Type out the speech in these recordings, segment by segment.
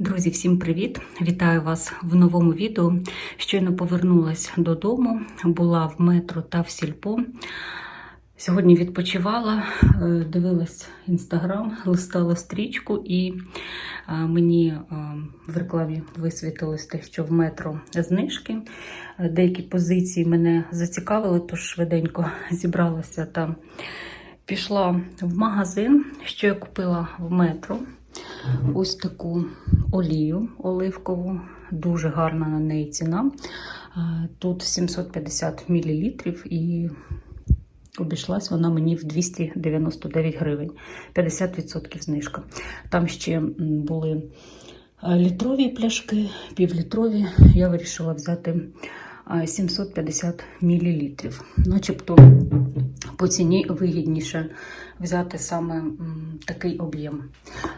Друзі, всім привіт! Вітаю вас в новому відео. Щойно повернулася додому, була в метро та в сільпо. Сьогодні відпочивала, е, дивилась інстаграм, листала стрічку, і е, мені е, в рекламі висвітилось те, що в метро знижки. Деякі позиції мене зацікавили, тож швиденько зібралася та пішла в магазин, що я купила в метро. Ось таку олію оливкову, дуже гарна на неї ціна. Е, Тут 750 мл і обійшлась вона мені в 299 гривень, 50% знижка. Там ще були е, літрові пляшки, півлітрові. Я вирішила взяти е, 750 мл. Начебто по ціні вигідніше взяти саме такий об'єм.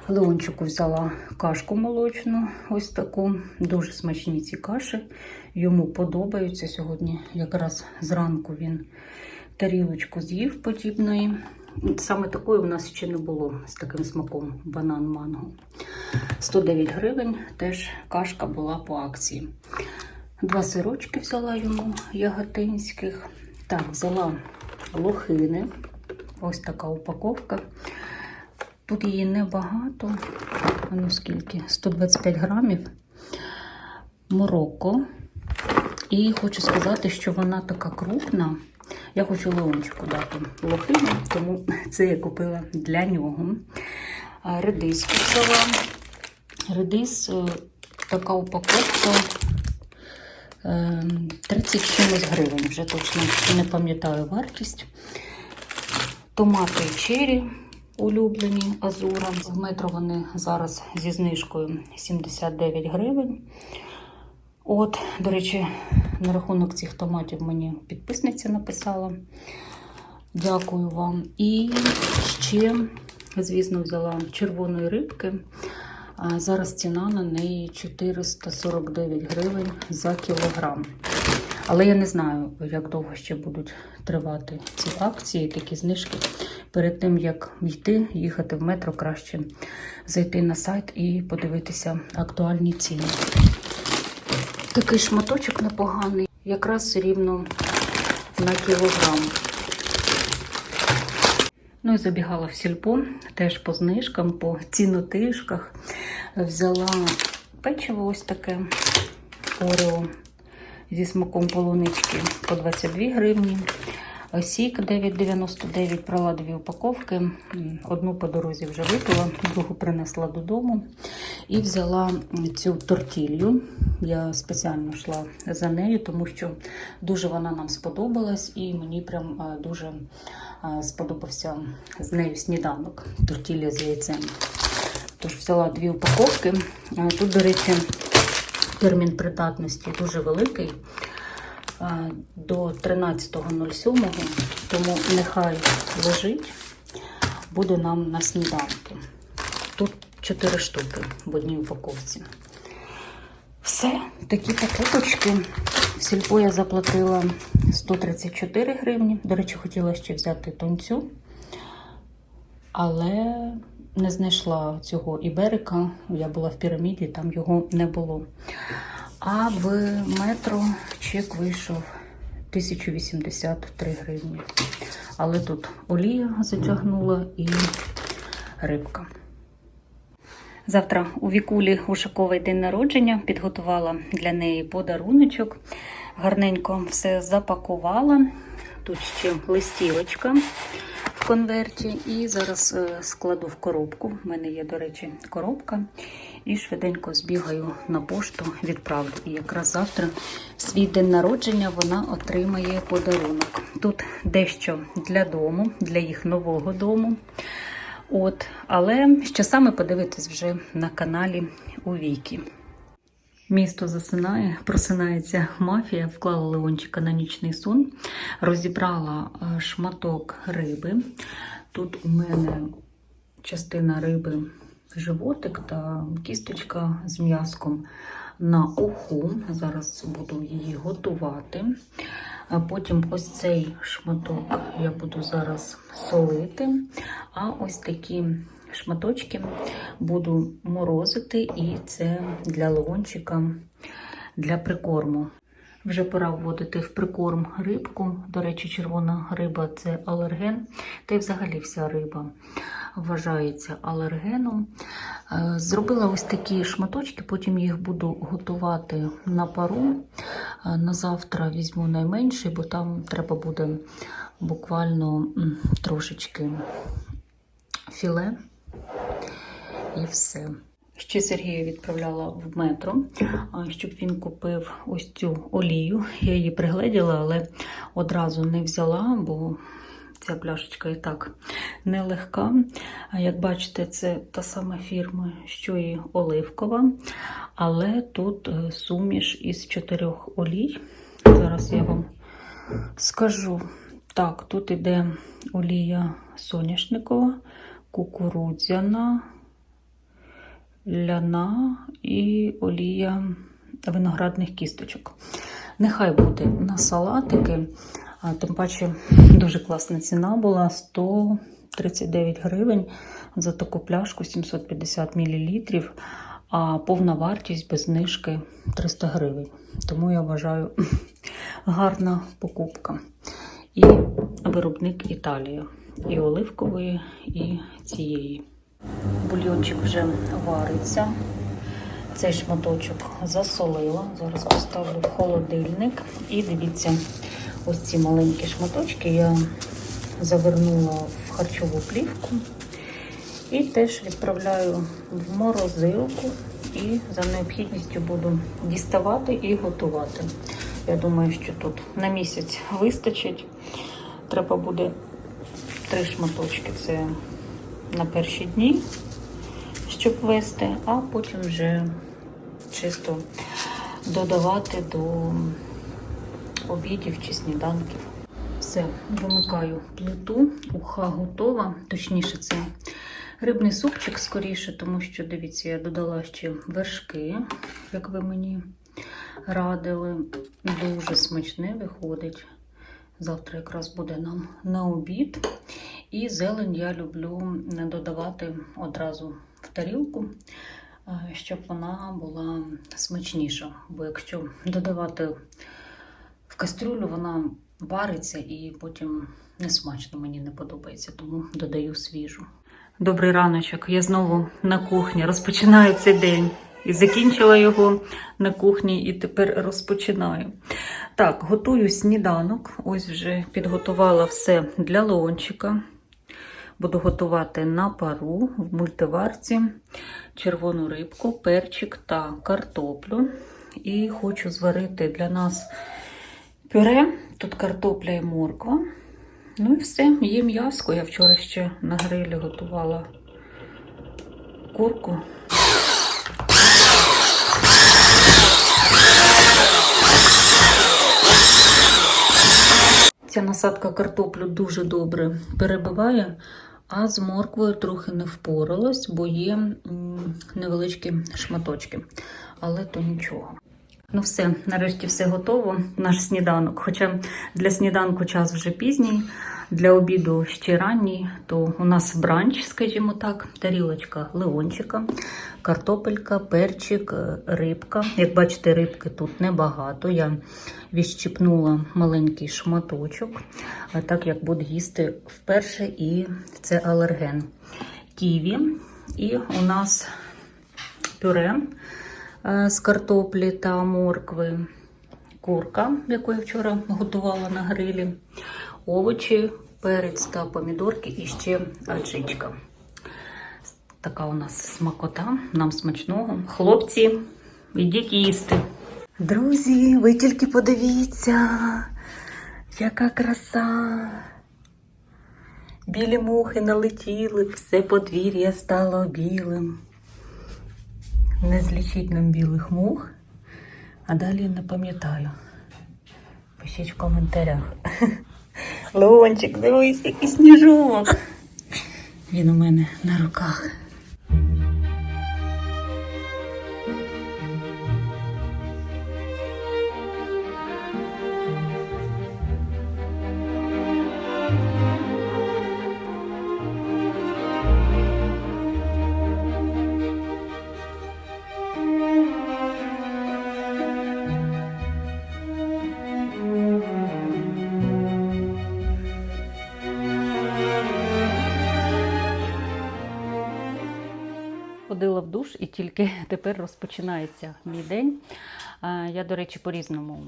Леончику взяла кашку молочну, ось таку. Дуже смачні ці каші. Йому подобаються сьогодні. Якраз зранку він тарілочку з'їв подібної. Саме такої у нас ще не було з таким смаком банан манго. 109 гривень, теж кашка була по акції. Два сирочки взяла йому яготинських. Так, взяла лохини. Ось така упаковка. Тут її небагато. Ну скільки? 125 грамів. Морокко. І хочу сказати, що вона така крупна. Я хочу Леончику дати лохину, тому це я купила для нього. А, Редиску взяла. Редис, е, така упаковка. Е, 30 чимось гривень, вже точно не пам'ятаю вартість. Томати чері улюблені азура. В метро вони зараз зі знижкою 79 гривень. От, до речі, на рахунок цих томатів мені підписниця написала. Дякую вам. І ще, звісно, взяла червоної рибки. А Зараз ціна на неї 449 гривень за кілограм. Але я не знаю, як довго ще будуть тривати ці акції, такі знижки. Перед тим, як йти, їхати в метро, краще зайти на сайт і подивитися актуальні ціни. Такий шматочок непоганий, якраз рівно на кілограм. Ну і забігала в сільпо, теж по знижкам, по цінотишках. Взяла печиво ось таке Орео зі смаком полунички по 22 гривні. Сік 9,99 брала дві упаковки. Одну по дорозі вже випила, другу принесла додому. І взяла цю тортілью. Я спеціально йшла за нею, тому що дуже вона нам сподобалась, і мені прям е, дуже сподобався з нею сніданок. Тортілля з яйцем. Тож взяла дві упаковки. Тут, до речі, термін придатності дуже великий до 13.07, тому нехай лежить, буде нам на сніданки. Тут 4 штуки в одній упаковці. Все, такі покупочки. В сільпо я заплатила 134 гривні. До речі, хотіла ще взяти тонцю, але не знайшла цього іберика. Я була в піраміді, там його не було. А в метро чек вийшов 1083 гривні. Але тут олія затягнула і рибка. Завтра у Вікулі Ушаковий день народження. Підготувала для неї подаруночок. Гарненько все запакувала. Тут ще листівочка в конверті. І зараз е, складу в коробку. У мене є, до речі, коробка. І швиденько збігаю на пошту, відправлю. І якраз завтра свій день народження вона отримає подарунок. Тут дещо для дому, для їх нового дому. От, але що саме подивитись вже на каналі у Вікі. Місто засинає, просинається мафія, вклала Леончика на нічний сон, розібрала е, шматок риби. Тут у мене частина риби животик та кісточка з м'язком на уху. Зараз буду її готувати. А потім ось цей шматок я буду зараз солити. А ось такі шматочки, буду морозити, і це для лимончика, для прикорму. Вже пора вводити в прикорм рибку. До речі, червона риба це алерген, та й взагалі вся риба вважається алергеном. Е, Зробила ось такі шматочки, потім їх буду готувати на пару. Е, На завтра візьму найменший, бо там треба буде буквально трошечки філе і все. Ще Сергія відправляла в метро, щоб він купив ось цю олію. Я її пригледіла, але одразу не взяла, бо ця пляшечка і так нелегка. Як бачите, це та сама фірма, що і оливкова, але тут е, суміш із чотирьох олій. Зараз я вам скажу. Так, тут іде олія соняшникова, кукурудзяна, ляна і олія виноградних кісточок. Нехай буде на салатики, а тим паче дуже класна ціна була 139 гривень за таку пляшку 750 мл, а повна вартість без знижки 300 гривень. Тому я вважаю гарна покупка. І виробник Італія. І оливкової, і цієї. Бульйончик вже вариться. Цей шматочок засолила. Зараз поставлю в холодильник. І дивіться, ось ці маленькі шматочки я завернула в харчову плівку. І теж відправляю в морозилку. І за необхідністю буду діставати і готувати. Я думаю, що тут на місяць вистачить. Треба буде три шматочки. Це на перші дні, щоб вести, а потім вже чисто додавати до обідів чи сніданків. Все, вимикаю плиту, уха готова. Точніше, це рибний супчик скоріше, тому що, дивіться, я додала ще вершки, як ви мені радили. Дуже смачне виходить. Завтра якраз буде нам на обід. І зелень я люблю додавати одразу в тарілку, е, щоб вона була смачніша. Бо якщо додавати в кастрюлю, вона вариться і потім несмачно мені не подобається, тому додаю свіжу. Добрий раночок. Я знову на кухні розпочинаю цей день. І закінчила його на кухні, і тепер розпочинаю. Так, готую сніданок. Ось вже підготувала все для лончика. Буду готувати на пару в мультиварці червону рибку, перчик та картоплю. І хочу зварити для нас пюре. Тут картопля і морква. Ну і все, є м'яско. Я вчора ще на грилі готувала курку. Ця насадка картоплю дуже добре перебиває, а з морквою трохи не впоралась, бо є невеличкі шматочки. Але то нічого. Ну все, нарешті все готово. Наш сніданок. Хоча для сніданку час вже пізній, для обіду ще ранній, то у нас бранч, скажімо так, тарілочка леончика, картопелька, перчик, е, рибка. Як бачите, рибки тут небагато. Я відщипнула маленький шматочок, так як буду їсти вперше, і це алерген. Ківі. І у нас пюре з картоплі та моркви, курка, яку я вчора готувала на грилі, овочі, перець та помідорки і ще аджичка. Така у нас смакота, нам смачного. Хлопці, ідіть їсти. Друзі, ви тільки подивіться, яка краса. Білі мухи налетіли, все подвір'я стало білим. Не злічить нам білих мух, а далі не пам'ятаю. Пишіть в коментарях. Леончик, дивись, який сніжок. Він у мене на руках. В душ, і тільки тепер розпочинається мій день. Я, до речі, по-різному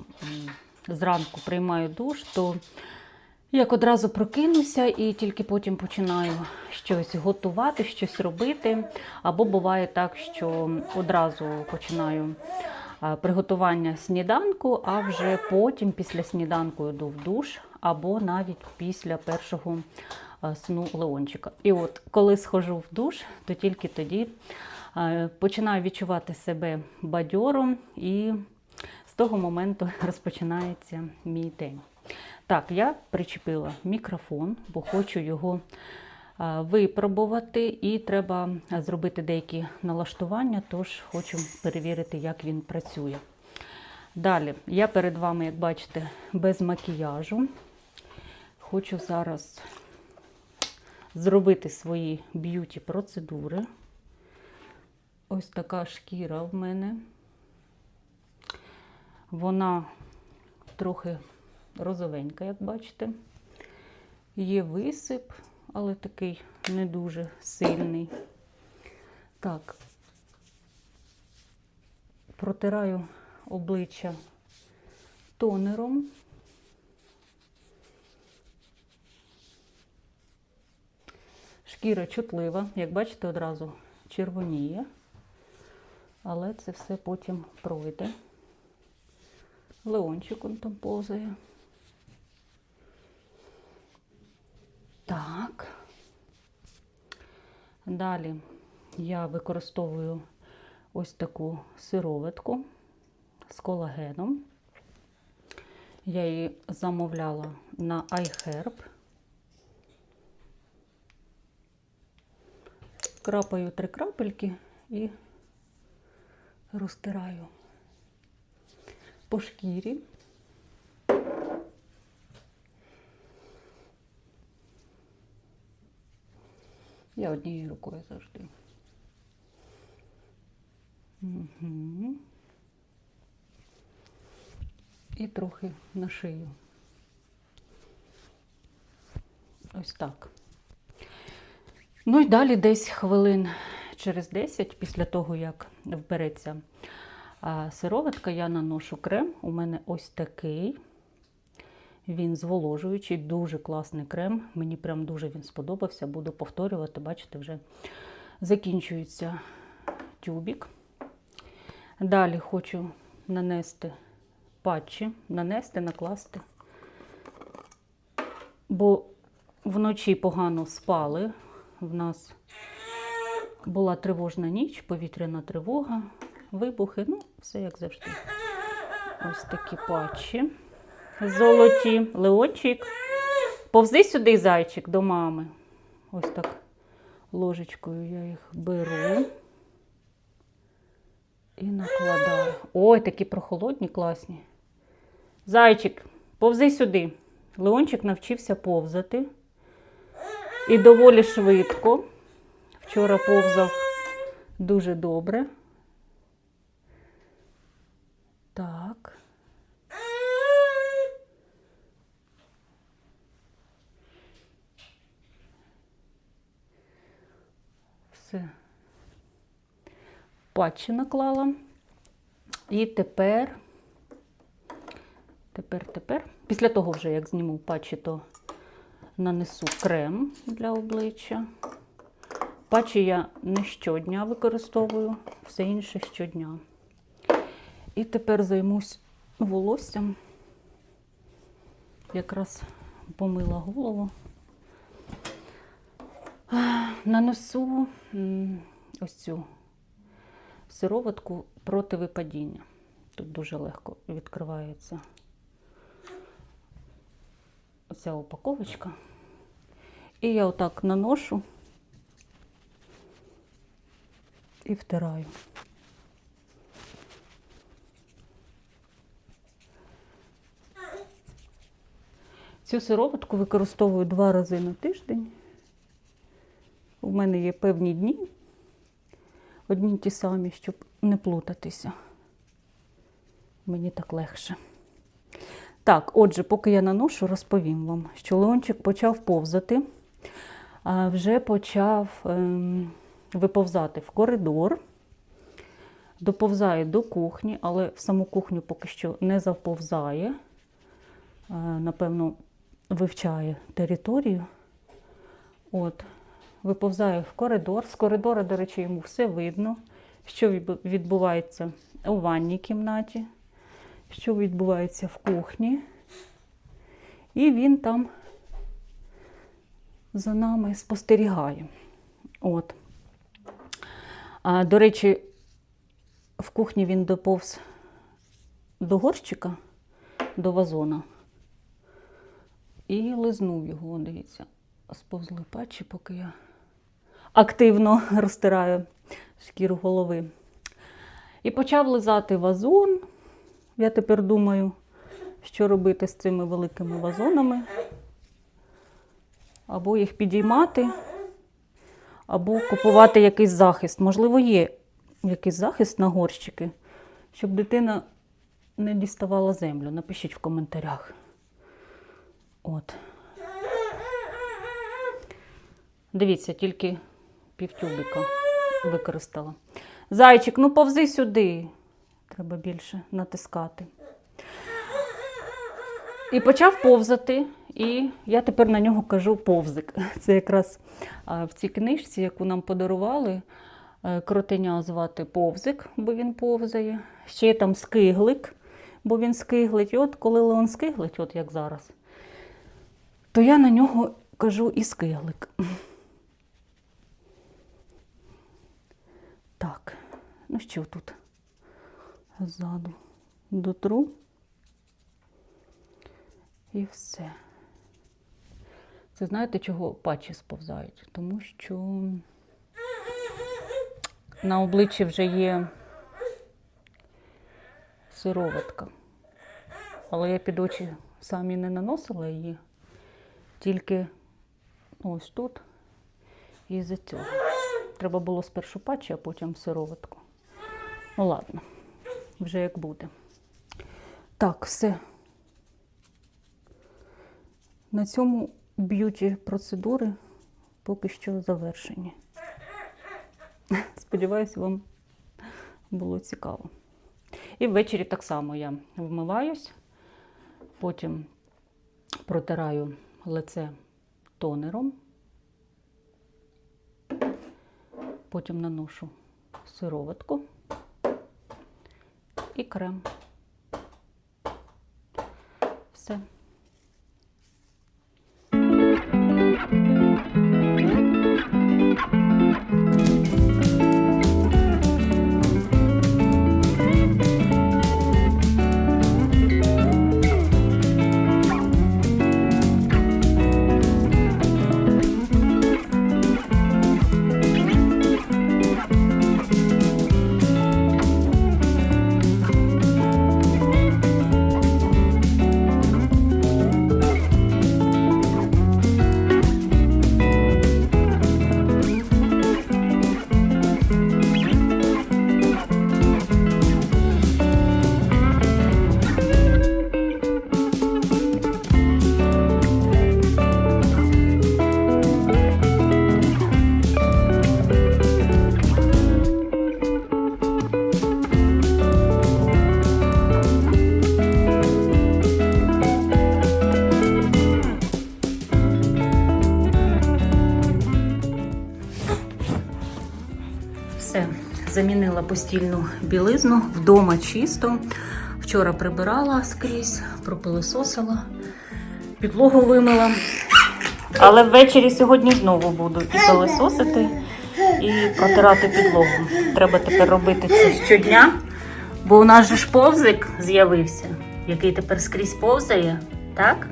зранку приймаю душ, то як одразу прокинуся і тільки потім починаю щось готувати, щось робити. Або буває так, що одразу починаю приготування сніданку, а вже потім після сніданку йду в душ, або навіть після першого сну Леончика. І от коли схожу в душ, то тільки тоді починаю відчувати себе бадьором, і з того моменту розпочинається мій день. Так, я причепила мікрофон, бо хочу його випробувати, і треба зробити деякі налаштування, тож хочу перевірити, як він працює. Далі, я перед вами, як бачите, без макіяжу. Хочу зараз зробити свої б'юті процедури. Ось така шкіра в мене. Вона трохи розовенька, як бачите. Є висип, але такий не дуже сильний. Так, протираю обличчя тонером. Шкіра чутлива, як бачите, одразу червоніє, але це все потім пройде. Леончик он там повзає. Так. Далі я використовую ось таку сироватку з колагеном. Я її замовляла на iHerb. Крапаю три крапельки і розтираю по шкірі. Я однією рукою завжди. Угу. І трохи на шию. Ось так. Ну і далі десь хвилин через 10, після того, як вбереться сироватка, я наношу крем. У мене ось такий. Він зволожуючий, дуже класний крем. Мені прям дуже він сподобався. Буду повторювати, бачите, вже закінчується тюбік. Далі хочу нанести патчі, нанести, накласти, бо вночі погано спали. В нас була тривожна ніч, повітряна тривога, вибухи, ну, все як завжди. Ось такі патчі золоті. Леончик. Повзи сюди, зайчик, до мами. Ось так ложечкою я їх беру і накладаю. Ой, такі прохолодні, класні. Зайчик, повзи сюди. Леончик навчився повзати. І доволі швидко. Вчора повзав дуже добре. Так. Все. Патчі наклала. І тепер, тепер, тепер, після того вже, як зніму патчі, то нанесу крем для обличчя. Патчі я не щодня використовую, все інше щодня. І тепер займусь волоссям. Якраз помила голову. Нанесу ось цю сироватку проти випадіння. Тут дуже легко відкривається ця упаковочка. І я отак наношу і втираю. Цю сироватку використовую два рази на тиждень. У мене є певні дні, одні ті самі, щоб не плутатися. Мені так легше. Так, отже, поки я наношу, розповім вам, що Леончик почав повзати, вже почав ем, виповзати в коридор. доповзає до кухні, але в саму кухню поки що не заповзає. Е, Напевно, вивчає територію. От. Виповзає в коридор. З коридора, до речі, йому все видно, що відбувається у ванній кімнаті, що відбувається в кухні. І він там за нами спостерігає. От. А, до речі, в кухні він доповз до горщика, до вазона. І лизнув його, дивіться, сповзли патчі, поки я активно розтираю шкіру голови. І почав лизати вазон. Я тепер думаю, що робити з цими великими вазонами. Або їх підіймати, або купувати якийсь захист. Можливо, є якийсь захист на горщики, щоб дитина не діставала землю. Напишіть в коментарях. От. Дивіться, тільки півтюбика використала. Зайчик, ну повзи сюди. Треба більше натискати. І почав повзати, і я тепер на нього кажу повзик. Це якраз в цій книжці, яку нам подарували, е, кротеня звати повзик, бо він повзає. Ще є там скиглик, бо він скиглить. І от коли Леон скиглить, от як зараз, то я на нього кажу і скиглик. Так, ну що тут ззаду дотру. І все. Це знаєте, чого патчі сповзають? Тому що на обличчі вже є сироватка. Але я під очі самі не наносила її, тільки ось тут і за цього. Треба було спершу патчі, а потім сироватку. Ну ладно, вже як буде. Так, все. На цьому б'юті процедури поки що завершені. Сподіваюсь, вам було цікаво. І ввечері так само я вмиваюсь, потім протираю лице тонером, потім наношу сироватку і крем. Все. Замінила постільну білизну, вдома чисто. Вчора прибирала скрізь, пропилисосила, підлогу вимила. Але ввечері сьогодні знову буду і пилисосити, і протирати підлогу. Треба тепер робити це щодня, бо у нас же ж повзик з'явився, який тепер скрізь повзає, так?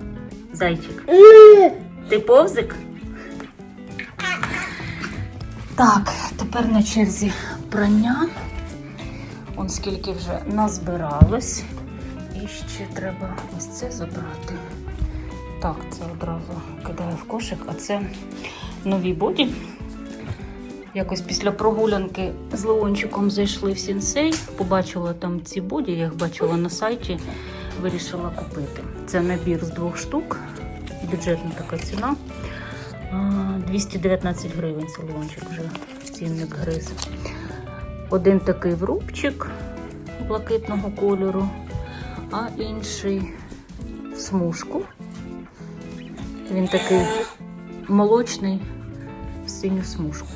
Зайчик? Ти повзик? Так, тепер на черзі прання. Он скільки вже назбиралось. І ще треба ось це забрати. Так, це одразу кидаю в кошик, а це нові боді. Якось після прогулянки з Леончиком зайшли в сінсей, побачила там ці боді, я їх бачила на сайті, вирішила купити. Це набір з двох штук, бюджетна така ціна. А, 219 гривень це Леончик вже цінник гриз. Один такий врубчик блакитного кольору, а інший в смужку. Він такий молочний в синю смужку.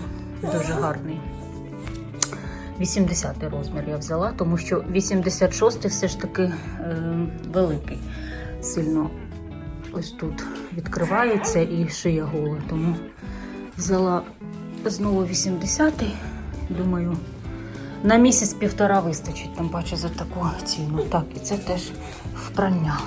Дуже гарний. 80 розмір я взяла, тому що 86 все ж таки е, великий. Сильно ось тут відкривається і шия гола. Тому взяла знову 80 Думаю, на місяць-півтора вистачить, там бачу за таку ціну. Так, і це теж впрання.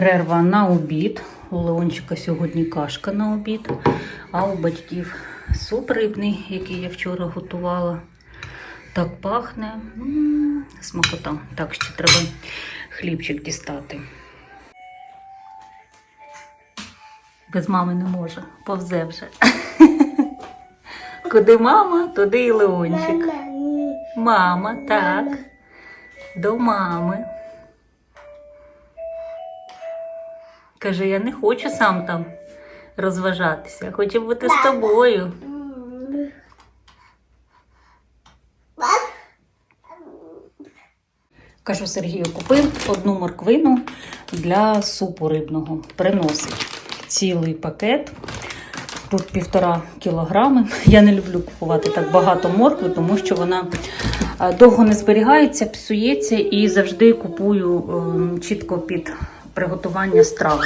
Перерва на обід. У Леончика сьогодні кашка на обід, а у батьків суп рибний, який я вчора готувала. Так пахне. М, Смакота. Так, ще треба хлібчик дістати. Без мами не може, повзе вже. Куди мама, туди і Леончик. Мама, так. До мами. Каже, я не хочу сам там розважатися, я хочу бути з тобою. Кажу, Сергію, купив одну морквину для супу рибного. Приносить цілий пакет. Тут півтора кілограми. Я не люблю купувати так багато моркви, тому що вона е, довго не зберігається, псується і завжди купую е, чітко під приготування страви.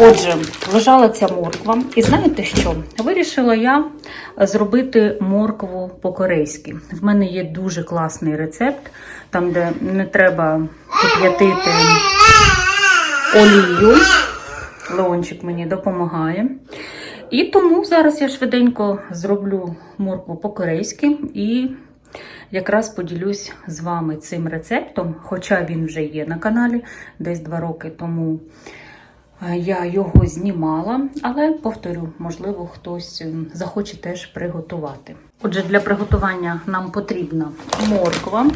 Отже, лежала ця морква, і знаєте що? Вирішила я зробити моркву по-корейськи. В мене є дуже класний рецепт, там, де не треба кип'ятити олію. Леончик мені допомагає. І тому зараз я швиденько зроблю моркву по-корейськи і якраз поділюсь з вами цим рецептом, хоча він вже є на каналі десь два роки тому. Я його знімала, але повторю, можливо, хтось ем, захоче теж приготувати. Отже, для приготування нам потрібна морква.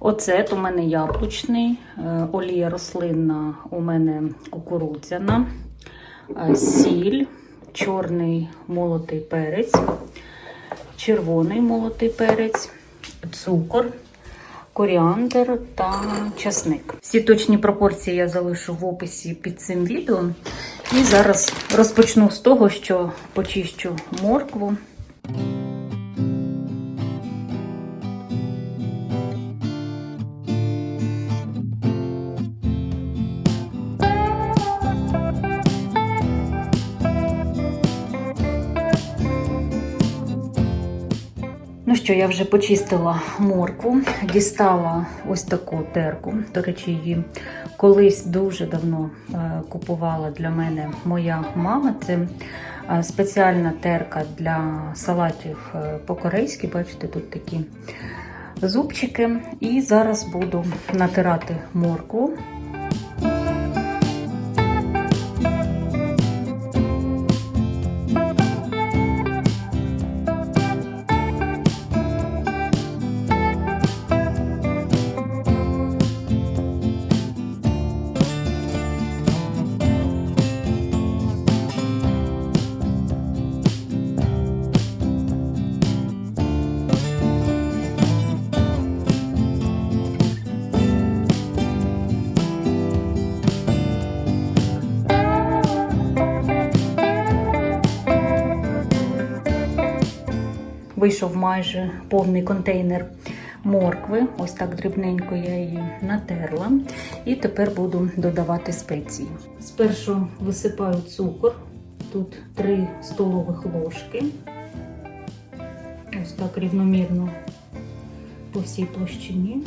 Оцет у мене яблучний, е, олія рослинна у мене кукурудзяна, е, сіль, чорний молотий перець, червоний молотий перець, цукор, коріандр та часник. Всі точні пропорції я залишу в описі під цим відео. І зараз розпочну з того, що почищу моркву. Що, я вже почистила моркву, дістала ось таку терку. До речі, її колись дуже давно е, купувала для мене моя мама. Це е, спеціальна терка для салатів е, по-корейськи. Бачите, тут такі зубчики. І зараз буду натирати моркву. Вийшов майже повний контейнер моркви. Ось так дрібненько я її натерла. І тепер буду додавати спеції. Спершу висипаю цукор. Тут 3 столових ложки. Ось так рівномірно по всій площині.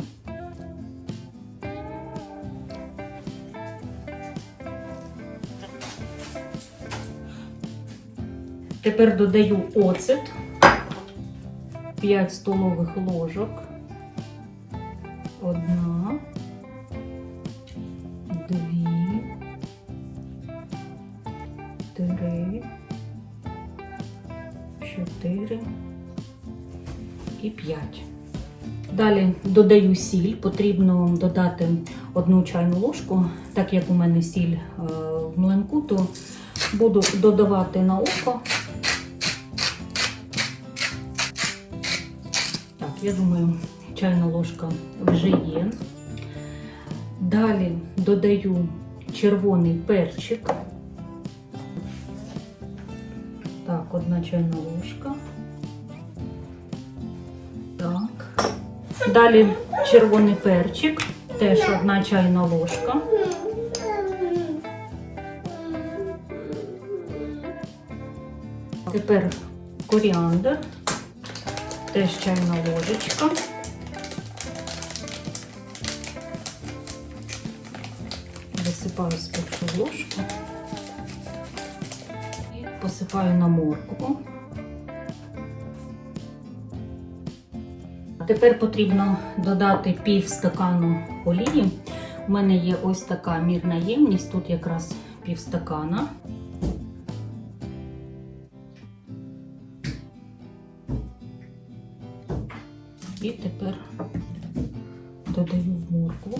Тепер додаю оцет. 5 столових ложок. Одна, дві, три, чотири і п'ять. Далі додаю сіль. Потрібно додати одну чайну ложку, так як у мене сіль е, в млинку, то буду додавати на око. Я думаю, чайна ложка вже є. Далі додаю червоний перчик. Так, одна чайна ложка. Так. Далі червоний перчик, теж одна чайна ложка. Тепер коріандр, теж чайна ложечка. Висипаю спершу ложку посипаю на моркву. Тепер потрібно додати пів стакану олії. У мене є ось така мірна ємність, тут якраз пів стакана. І тепер додаю в моркву.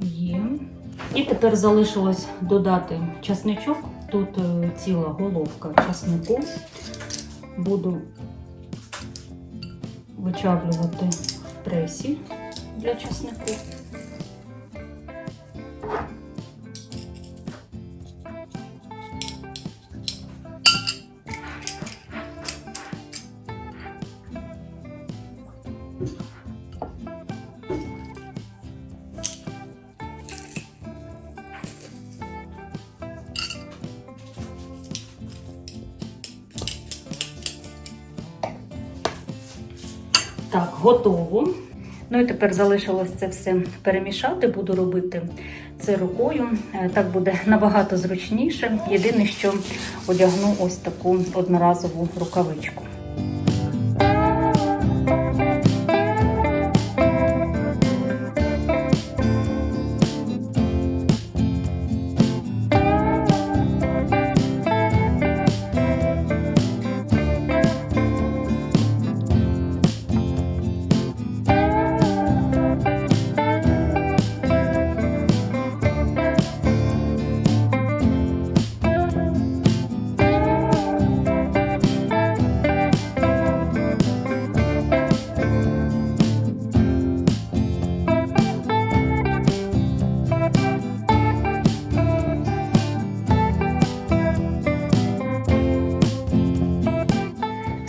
Є. І тепер залишилось додати часничок. Тут е, ціла головка часнику. Буду вичавлювати в пресі для часнику. Так, готово. Ну і тепер залишилось це все перемішати. Буду робити це рукою. Е, Так буде набагато зручніше. Єдине, що одягну ось таку одноразову рукавичку.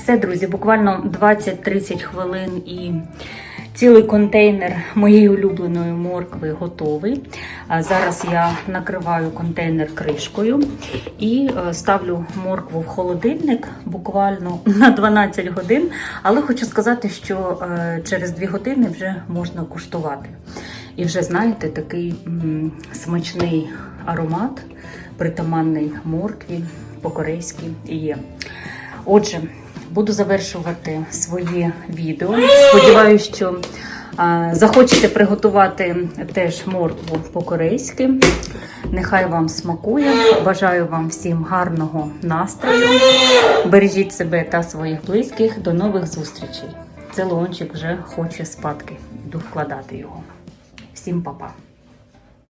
Все, друзі, буквально 20-30 хвилин і цілий контейнер моєї улюбленої моркви готовий. Зараз я накриваю контейнер кришкою і е, ставлю моркву в холодильник буквально на 12 годин. Але хочу сказати, що е, через 2 години вже можна куштувати. І вже знаєте, такий смачний аромат, притаманний моркві по-корейськи є. Отже, буду завершувати своє відео. Сподіваюся, що захочете приготувати теж моркву по-корейськи. Нехай вам смакує. Бажаю вам всім гарного настрою. Бережіть себе та своїх близьких. До нових зустрічей. Целончик вже хоче спадки. Йду вкладати його. Всім па-па.